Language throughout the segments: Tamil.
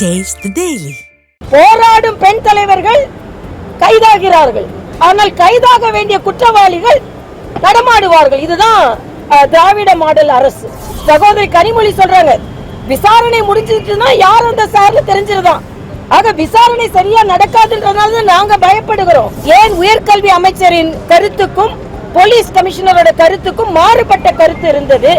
The Daily. போராடும் பெண் தலைவர்கள் கைதாகிறார்கள். ஆனால் கைதாக வேண்டிய குற்றவாளிகள் நடமாடுவார்கள். இதுதான் திராவிட மாடல் அரசு. சகோதரி கனிமொழி சொல்றாங்க விசாரணை முடிஞ்சிட்டுனா யார் அந்த சார்னு தெரிஞ்சிருதான். ஆக விசாரணை சரியா நடக்காதுன்றதுனால தான் நாங்க பயப்படுகிறோம். ஏன் உயர்கல்வி அமைச்சரின் கருத்துக்கும் போலீஸ் கமிஷனரோட கருத்துக்கும் மாறுபட்ட கருத்து இருந்தது.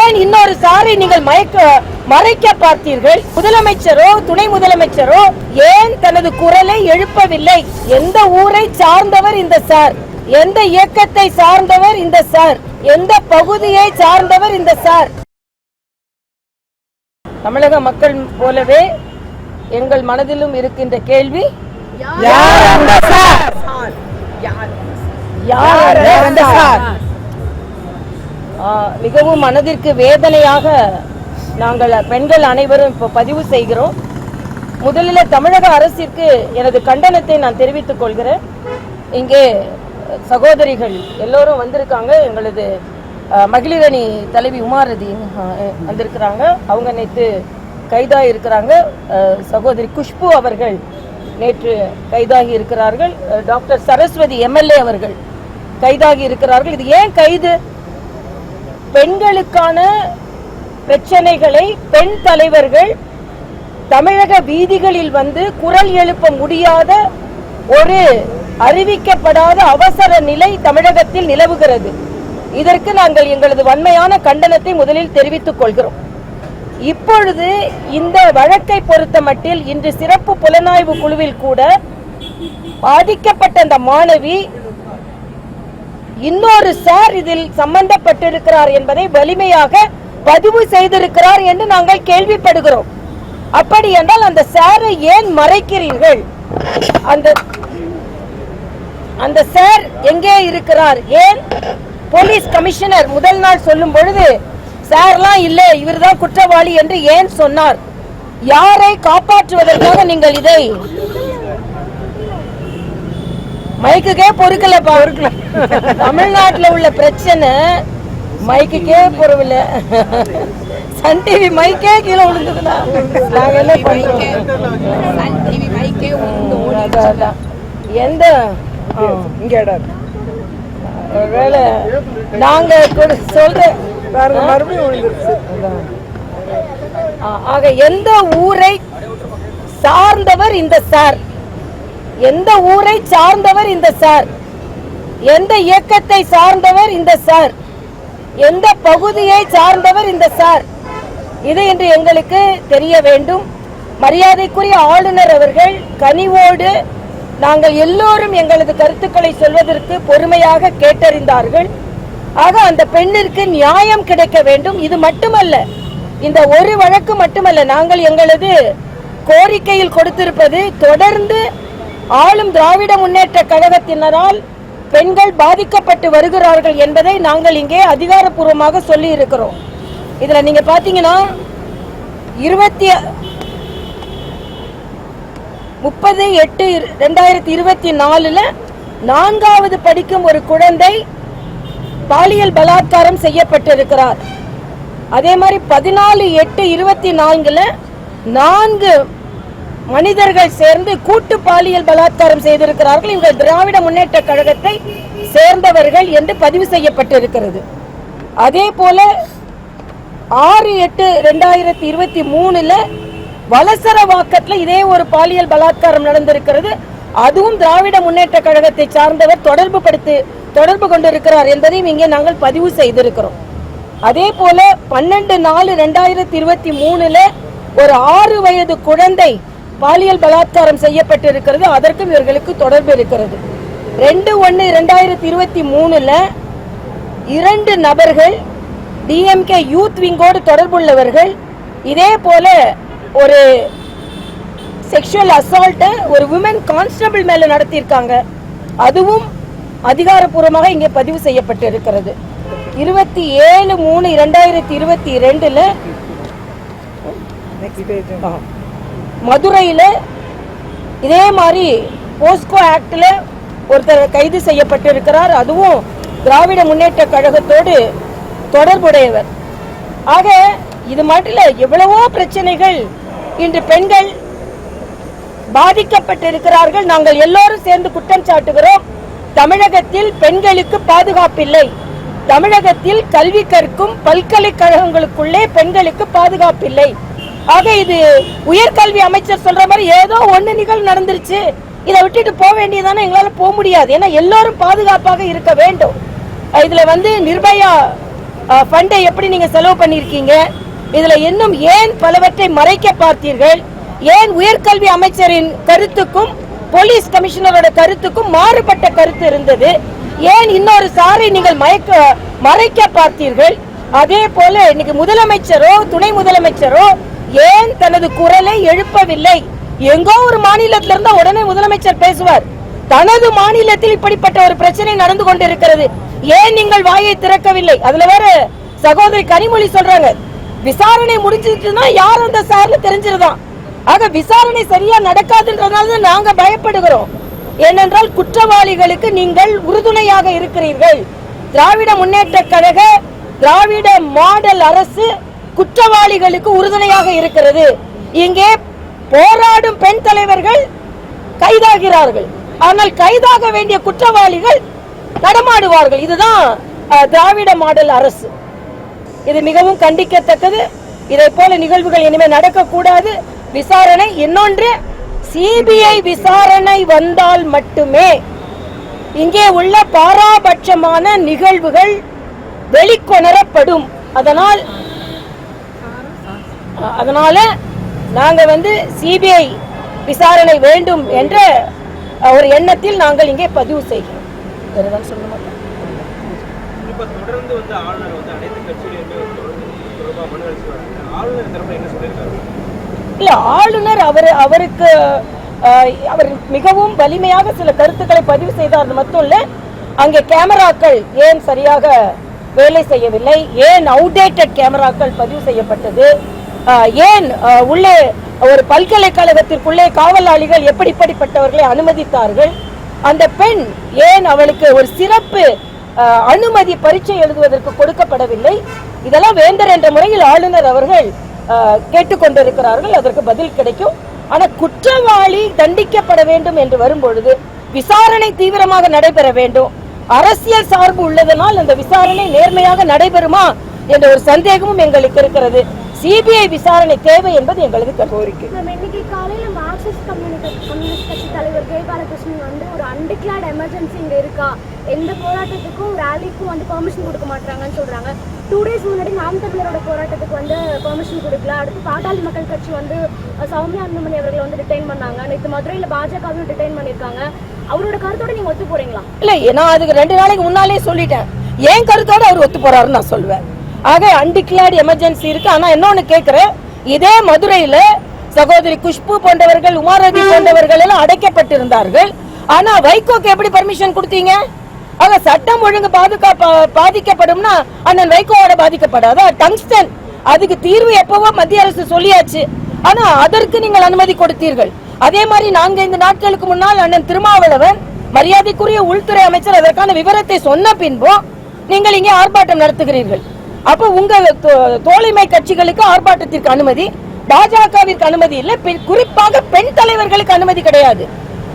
ஏன் இன்னொரு சாரை நீங்கள் மயக்க மறைக்க பார்த்தீர்கள்? முதலமைச்சரோ துணை முதலமைச்சரோ ஏன் தனது குரலை எழுப்பவில்லை? எந்த ஊரை சார்ந்தவர் இந்த சார்? எந்த இயக்கத்தை சார்ந்தவர் இந்த சார்? எந்த பகுதியை சார்ந்தவர் இந்த சார்? தமிழக மக்கள் போலவே எங்கள் மனதிலும் இருக்கின்ற கேள்வி யார் அந்த சார்? யார் ஆ, மிகவும் மனதிற்கு வேதனையாக நாங்கள் பெண்கள் அனைவரும் இப்போ பதிவு செய்கிறோம். முதலில் தமிழக அரசிற்கு எனது கண்டனத்தை நான் தெரிவித்துக் கொள்கிறேன். இங்கே சகோதரிகள் எல்லோரும் வந்திருக்காங்க. எங்களது மகளிரணி தலைவி உமாரதி வந்திருக்கிறாங்க. அவங்க நேற்று கைதாகி இருக்கிறாங்க சகோதரி குஷ்பு அவர்கள் நேற்று கைதாகி இருக்கிறார்கள். டாக்டர் சரஸ்வதி எம்எல்ஏ அவர்கள் கைதாகி இருக்கிறார்கள். இது ஏன் கைது? பெண்களுக்கான பிரச்சனைகளை பெண் தலைவர்கள் தமிழக வீதிகளில் வந்து குரல் எழுப்ப முடியாத ஒரு அறிவிக்கப்படாத அவசர நிலை தமிழகத்தில் நிலவுகிறது. இதற்கு நாங்கள் எங்களது வன்மையான கண்டனத்தை முதலில் தெரிவித்துக் கொள்கிறோம். இப்பொழுது இந்த வழக்கை பொறுத்த மட்டில் இன்று சிறப்பு புலனாய்வு குழுவில் கூட பாதிக்கப்பட்ட அந்த மாணவி இன்னொரு சார் இதில் சம்பந்தப்பட்டிருக்கிறார் என்பதை வலிமையாக பதிவு செய்திருக்கிறார் என்று நாங்கள் கேள்விப்படுகிறோம். அப்படி என்றால் அந்த சாரை ஏன் மறைக்கிறீர்கள்? அந்த அந்த சார் எங்கே இருக்கிறார்? ஏன்? போலீஸ் கமிஷனர் முதல் நாள் சொல்லும் பொழுது சார்லாம் இல்ல. இவர்தான் குற்றவாளி என்று ஏன் சொன்னார்? யாரை காப்பாற்றுவதற்காக நீங்கள் இதை? மைக்குக்கே பொறுக்கல பொறுக்கல தமிழ்நாட்டுல உள்ள பிரச்சனை மைக்குக்கே பொறுவில்ல சன் டிவி மைக்கே கீழே விழுந்ததுன்னா நாங்க என்ன அதான். எந்த? இங்க ஒருவேளை நாங்கள் கொடு- சொல்ற பாருங்க மறுபடியும் விழுந்துருச்சு ஆக எந்த ஊரை சார்ந்தவர் இந்த சார்? எந்த ஊரை சார்ந்தவர் இந்த சார்? எந்த இயக்கத்தை சார்ந்தவர் இந்த சார்? எந்த பகுதியை சார்ந்தவர் இந்த சார்? இது என்று எங்களுக்கு தெரிய வேண்டும். மரியாதைக்குரிய ஆளுநர் அவர்கள் கனிவோடு நாங்கள் எல்லோரும் எங்களது கருத்துக்களை சொல்வதற்கு பொறுமையாக கேட்டறிந்தார்கள். ஆக அந்த பெண்ணிற்கு நியாயம் கிடைக்க வேண்டும். இது மட்டுமல்ல இந்த ஒரு வழக்கு மட்டுமல்ல நாங்கள் எங்களது கோரிக்கையில் கொடுத்திருப்பது தொடர்ந்து ஆளும் திராவிட முன்னேற்ற கழகத்தினரால் பெண்கள் பாதிக்கப்பட்டு வருகிறார்கள் என்பதை நாங்கள் இங்கே அதிகாரப்பூர்வமாக சொல்லி இருக்கிறோம் இதுல நீங்க பாத்தீங்கன்னா இருபத்தி முப்பது எட்டு ரெண்டாயிரத்தி இருபத்தி நாலுல நான்காவது படிக்கும் ஒரு குழந்தை பாலியல் பலாத்காரம் செய்யப்பட்டிருக்கிறார். அதே மாதிரி பதினாலு எட்டு இருபத்தி நான்குல நான்கு மனிதர்கள் சேர்ந்து கூட்டு பாலியல் பலாத்காரம் செய்திருக்கிறார்கள். இவர்கள் திராவிட முன்னேற்ற கழகத்தை சேர்ந்தவர்கள் என்று பதிவு செய்யப்பட்டிருக்கிறது. அதே போல ஆறு எட்டு ரெண்டாயிரத்தி இருபத்தி மூணுல வலசர வாக்கத்தில் இதே ஒரு பாலியல் பலாத்காரம் நடந்திருக்கிறது. அதுவும் திராவிட முன்னேற்ற கழகத்தை சார்ந்தவர் தொடர்பு படுத்து தொடர்பு கொண்டிருக்கிறார் என்பதையும் இங்கே நாங்கள் பதிவு செய்திருக்கிறோம். அதே போல பன்னெண்டு நாலு ரெண்டாயிரத்தி இருபத்தி மூணுல ஒரு ஆறு வயது குழந்தை பாலியல் பலாத்காரம் செய்யப்பட்டிருக்கிறது. அதற்கும் இவர்களுக்கு தொடர்பு இருக்கிறது. ரெண்டு ஒன்று ரெண்டாயிரத்தி இருபத்தி மூணுல இரண்டு நபர்கள் டிஎம்கே யூத் விங்கோடு தொடர்புள்ளவர்கள். இதே போல ஒரு செக்ஷுவல் அசால்ட்டை ஒரு உமன் கான்ஸ்டபிள் மேலே நடத்தியிருக்காங்க. அதுவும் அதிகாரப்பூர்வமாக இங்கே பதிவு செய்யப்பட்டு இருக்கிறது. இருபத்தி ஏழு மூணு இரண்டாயிரத்தி இருபத்தி ரெண்டில் மதுரையில் இதே மாதிரி போஸ்கோ ஆக்டில் ஒருத்தர் கைது செய்யப்பட்டு இருக்கிறார் அதுவும் திராவிட முன்னேற்ற கழகத்தோடு தொடர்புடையவர். ஆக இது மட்டும் எவ்வளவோ பிரச்சனைகள் இன்று பெண்கள் பாதிக்கப்பட்டிருக்கிறார்கள். நாங்கள் எல்லோரும் சேர்ந்து குற்றம் சாட்டுகிறோம். தமிழகத்தில் பெண்களுக்கு பாதுகாப்பில்லை. தமிழகத்தில் கல்வி கற்கும் பல்கலைக்கழகங்களுக்குள்ளே பெண்களுக்கு பாதுகாப்பில்லை. ஆக இது உயர்கல்வி அமைச்சர் சொல்ற மாதிரி ஏதோ ஒண்ணு நிகழ்வு நடந்துருச்சு. இதை விட்டுட்டு போக வேண்டியதானே? எங்களால போக முடியாது. ஏன்னா எல்லோரும் பாதுகாப்பாக இருக்க வேண்டும். இதில் இதுல வந்து நிர்பயா ஃபண்டை எப்படி நீங்க செலவு பண்ணிருக்கீங்க? இதுல இன்னும் ஏன் பலவற்றை மறைக்க பார்த்தீர்கள்? ஏன் உயர்கல்வி அமைச்சரின் கருத்துக்கும் போலீஸ் கமிஷனரோட கருத்துக்கும் மாறுபட்ட கருத்து இருந்தது? ஏன் இன்னொரு சாரை நீங்கள் மயக்க மறைக்க பார்த்தீர்கள்? அதே போல இன்னைக்கு முதலமைச்சரோ துணை முதலமைச்சரோ ஏன் தனது குரலை எழுப்பவில்லை? எங்கோ ஒரு மாநிலத்தில இருந்தா உடனே முதலமைச்சர் பேசுவார். தனது மாநிலத்தில் இப்படிப்பட்ட ஒரு பிரச்சனை நடந்து கொண்டிருக்கிறது. ஏன் நீங்கள் வாயை திறக்கவில்லை? அதுல வேற சகோதரி கனிமொழி சொல்றாங்க. விசாரணை முடிஞ்சிட்டுனா யார் அந்த சார்ல தெரிஞ்சிருதான். ஆக விசாரணை சரியா நடக்காதுன்றதுனால தான் நாங்க பயப்படுகிறோம். ஏனென்றால் குற்றவாளிகளுக்கு நீங்கள் உறுதுணையாக இருக்கிறீர்கள். திராவிட முன்னேற்ற கழக திராவிட மாடல் அரசு குற்றவாளிகளுக்கு உறுதுணையாக இருக்கிறது. இங்கே போராடும் பெண் தலைவர்கள் கைதாகிறார்கள். ஆனால் கைதாக வேண்டிய குற்றவாளிகள் நடமாடுவார்கள். இதுதான் திராவிட மாடல் அரசு. இது மிகவும் கண்டிக்கத்தக்கது. இதை போல நிகழ்வுகள் இனிமேல் நடக்கக்கூடாது. விசாரணை இன்னொன்று சிபிஐ விசாரணை வந்தால் மட்டுமே இங்கே உள்ள பாராபட்சமான நிகழ்வுகள் வெளிக்கொணரப்படும். அதனால் அதனால நாங்க வந்து சிபிஐ விசாரணை வேண்டும் என்ற ஒரு எண்ணத்தில் நாங்கள் இங்கே பதிவு செய்கிறோம். ஏதாவது சொல்ல மாட்டோம் இப்போ தொடர்ந்து வந்து ஆளுநர் வந்து அனைத்து கட்சியிலுமே தொடர்பாக மனு அளிச்சு ஆளுநர் தரப்பில் என்ன சொல்லியிருக்காரு? இல்லை ஆளுநர் அவர் அவருக்கு அவர் மிகவும் வலிமையாக சில கருத்துக்களை பதிவு செய்தார் மட்டும் இல்லை அங்கே கேமராக்கள் ஏன் சரியாக வேலை செய்யவில்லை? ஏன் அவுடேட்டட் கேமராக்கள் பதிவு செய்யப்பட்டது? ஏன் உள்ளே ஒரு பல்கலைக்கழகத்திற்குள்ளே காவலாளிகள் எப்படிப்பட்டவர்களை அனுமதித்தார்கள்? அந்த பெண் ஏன் அவளுக்கு ஒரு சிறப்பு அனுமதி பரீட்சை எழுதுவதற்கு கொடுக்கப்படவில்லை. இதெல்லாம் வேந்தர் என்ற முறையில் ஆளுநர் அவர்கள் கேட்டுக்கொண்டிருக்கிறார்கள். அதற்கு பதில் கிடைக்கும். ஆனால் குற்றவாளி தண்டிக்கப்பட வேண்டும் என்று வரும்பொழுது விசாரணை தீவிரமாக நடைபெற வேண்டும். அரசியல் சார்பு உள்ளதனால் அந்த விசாரணை நேர்மையாக நடைபெறுமா என்ற ஒரு சந்தேகமும் எங்களுக்கு இருக்கிறது. சிபிஐ விசாரணை தேவை என்பது எங்களது கோரிக்கை இன்னைக்கு காலையில மார்க்சிஸ்ட் கம்யூனிஸ்ட் கட்சி தலைவர் கே பாலகிருஷ்ணன் வந்து ஒரு அன்டிக்ளேர்ட் எமர்ஜென்சி இங்க இருக்கா? எந்த போராட்டத்துக்கும் ரேலிக்கும் வந்து பெர்மிஷன் கொடுக்க மாட்டாங்கன்னு சொல்றாங்க. டூ டேஸ் முன்னாடி நாம் தமிழரோட போராட்டத்துக்கு வந்து பெர்மிஷன் கொடுக்கல. அடுத்து பாட்டாளி மக்கள் கட்சி வந்து சௌமியா அன்புமணி அவர்களை வந்து டிடைன் பண்ணாங்க. நேற்று மதுரையில பாஜகவும் டிடைன் பண்ணிருக்காங்க அவரோட கருத்தோட நீங்க ஒத்து போறீங்களா? இல்ல நான் அதுக்கு ரெண்டு நாளைக்கு முன்னாலே சொல்லிட்டேன். ஏன் கருத்தோட அவர் ஒத்து போறாருன்னு நான் சொல்லுவேன் ஆக அன்டிக்ளேர்ட் எமர்ஜென்சி இருக்கு. ஆனா இன்னொன்னு கேக்குறேன்? இதே மதுரையில சகோதரி குஷ்பு போன்றவர்கள் உமாரதி போன்றவர்கள் எல்லாம் அடைக்கப்பட்டிருந்தார்கள். ஆனா வைகோக்கு எப்படி பர்மிஷன் கொடுத்தீங்க? ஆக சட்டம் ஒழுங்கு பாதுகாப்ப பாதிக்கப்படும்னா அண்ணன் வைகோவோட பாதிக்கப்படாதா? டங்ஸ்டன் அதுக்கு தீர்வு எப்பவோ மத்திய அரசு சொல்லியாச்சு. ஆனா அதற்கு நீங்கள் அனுமதி கொடுத்தீர்கள். அதே மாதிரி நான்கைந்து நாட்களுக்கு முன்னால் அண்ணன் திருமாவளவன் மரியாதைக்குரிய உள்துறை அமைச்சர் அதற்கான விவரத்தை சொன்ன பின்பும் நீங்கள் இங்கே ஆர்ப்பாட்டம் நடத்துகிறீர்கள். அப்போ உங்கள் தோழிமை கட்சிகளுக்கு ஆர்ப்பாட்டத்திற்கு அனுமதி பாஜகவிற்கு அனுமதி இல்லை. பெண்- குறிப்பாக பெண் தலைவர்களுக்கு அனுமதி கிடையாது.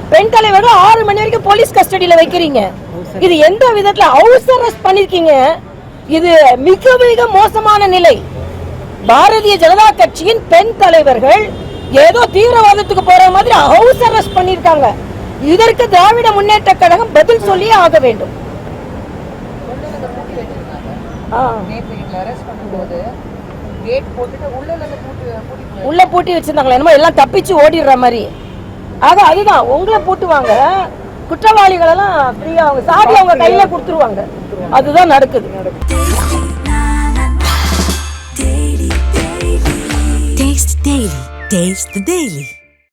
பெண் தலைவர்கள் ஆறு மணி வரைக்கும் போலீஸ் கஸ்டடியில வைக்கிறீங்க. இது எந்த விதத்துல ஹவுஸ் அரெஸ்ட் பண்ணிருக்கீங்க? இது மிக மிக மோசமான நிலை. பாரதிய ஜனதா கட்சியின் பெண் தலைவர்கள் ஏதோ தீவிரவாதத்துக்கு போற மாதிரி ஹவுஸ் அரெஸ்ட் பண்ணிருக்காங்க. இதற்கு திராவிட முன்னேற்ற கழகம் பதில் சொல்லியே ஆக வேண்டும். நேற்று எங்களை அரெஸ்ட் பண்ணும்போது கேட் போட்டுட்டு உள்ள பூட்டி பூட்டி உள்ள பூட்டி வச்சிருந்தாங்களா என்னமோ எல்லாம் தப்பிச்சு ஓடிடுற மாதிரி. ஆக அதுதான் உங்களை பூட்டுவாங்க. குற்றவாளிகள் எல்லாம் ஃப்ரீயா அவங்க சாவி அவங்க கையில கொடுத்துருவாங்க. அதுதான் நடக்குது. Taste the Daily. Taste the Daily.